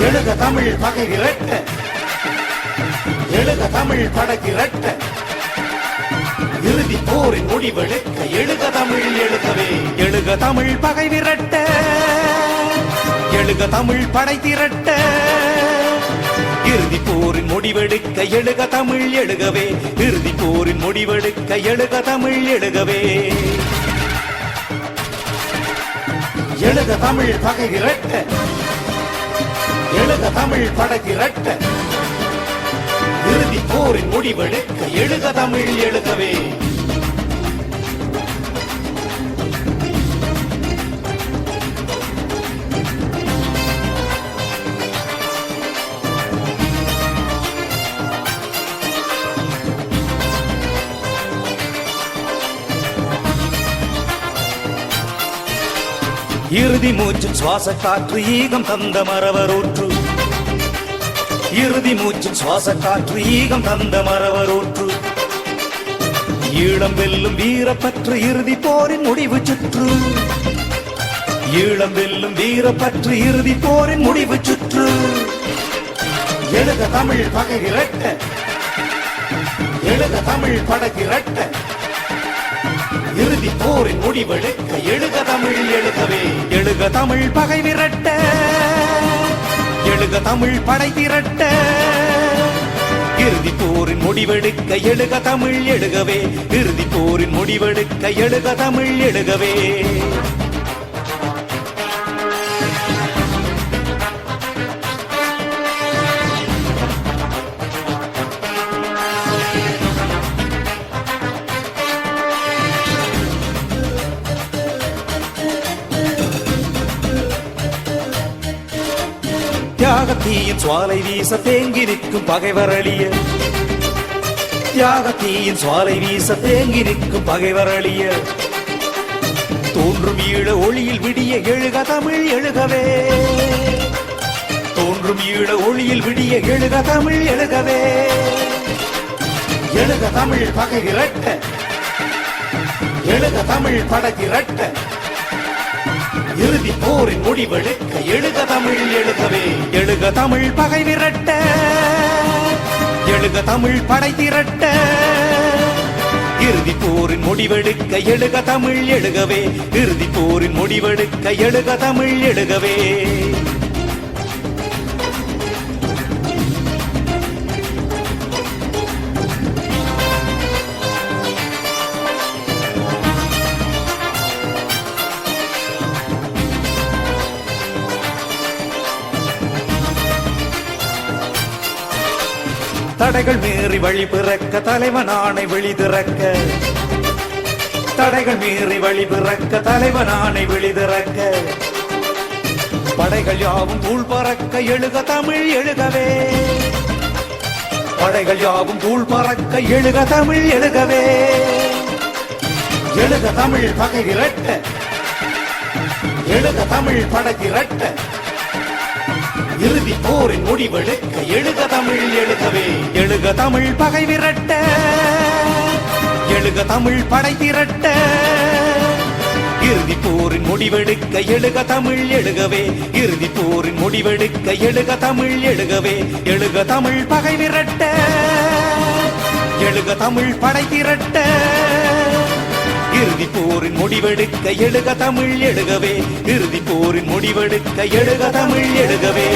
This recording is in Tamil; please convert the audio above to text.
எழுத தமிழ் பகை இரட்ட. எழுத தமிழ் படகு இரட்ட. இறுதி போரின் முடிவெடுக்க எழுக தமிழ் எழுகவே எழுக தமிழ் பகை விரட்ட. எழுக தமிழ் படை திரட்ட. இறுதி போரின் முடிவெடுக்க எழுக தமிழ் எழுகவே. இறுதி போரின் முடிவெடுக்க எழுக தமிழ் எழுகவே. எழுக தமிழ் பகை விரட்ட. எழுத தமிழ் படகு இரட்ட. இறுதி போரின் முடிவெடுக்க எழுத தமிழ் எழுதவே. இறுதி மூச்சு சுவாச காற்று ஈகம் தந்த மரவரூற்று. இறுதி மூச்சு சுவாச காற்று ஈகம் தந்த மரவரூற்று. ஈழம் வெல்லும் வீரப்பற்று இறுதி போரின் முடிவு சுற்று. ஈழம் வெல்லும் வீரப்பற்று இறுதி போரின் முடிவு சுற்று. எழுத தமிழ் பகை இரட்ட. எழுத தமிழ் படகிரட்ட இறுதி போரின் முடிவெடுக்க எழுக தமிழ் எழுகவே. எழுக தமிழ் பகை விரட்ட. எழுக தமிழ் படை திரட்ட. இறுதி போரின் முடிவெடுக்க எழுக தமிழ் எழுகவே. இறுதி போரின் முடிவெடுக்க எழுக தமிழ் எழுகவே. தியாகத்தீயின் சுவாலை வீச தேங்கிருக்கும் பகைவரளிய. தியாகத்தீயின் சுவாலை வீச தேங்கிருக்கும் பகைவரளிய. தோன்றும் ஈழ ஒளியில் விடிய எழுக தமிழ் எழுகவே. தோன்றும் ஈழ ஒளியில் விடிய எழுக தமிழ் எழுகவே. எழுக தமிழ் பகை இரட்ட. எழுக தமிழ் படகிரட்ட இரட்ட. இறுதி போரின் முடிவெடுக்க எழுக தமிழ் எழுகவே. எழுக தமிழ் பகை விரட்ட. எழுக தமிழ் படை திரட்ட. இறுதி போரின் முடிவெடுக்க எழுக தமிழ் எழுகவே. இறுதி போரின் முடிவெடுக்க எழுக தமிழ் எழுகவே. தடைகள் மீறி வழி பிறக்க தலைவனானை ஆணை திறக்க. தடைகள் மீறி வழி பிறக்க தலைவனானை ஆணை திறக்க. படைகள் யாவும் தூள் பறக்க எழுக தமிழ் எழுகவே. படைகள் யாவும் தூள் பறக்க எழுக தமிழ் எழுகவே. எழுக தமிழ் பகை இரட்ட. எழுக தமிழ் படகிரட்ட இறுதி போரின் முடிவெடுக்க எழுக தமிழ் எழுகவே. எழுக தமிழ் பகை விரட்ட. எழுக தமிழ் படை திரட்ட. இறுதி போரின் முடிவெடுக்க எழுக தமிழ் எழுகவே. இறுதி போரின் முடிவெடுக்க எழுக தமிழ் எழுகவே. எழுக தமிழ் பகை விரட்ட. எழுக தமிழ் படை திரட்ட. இறுதி போரின் முடிவெடுக்க எழுக தமிழ் எழுகவே. இறுதி போரின் முடிவெடுக்க எழுக தமிழ் எழுகவே.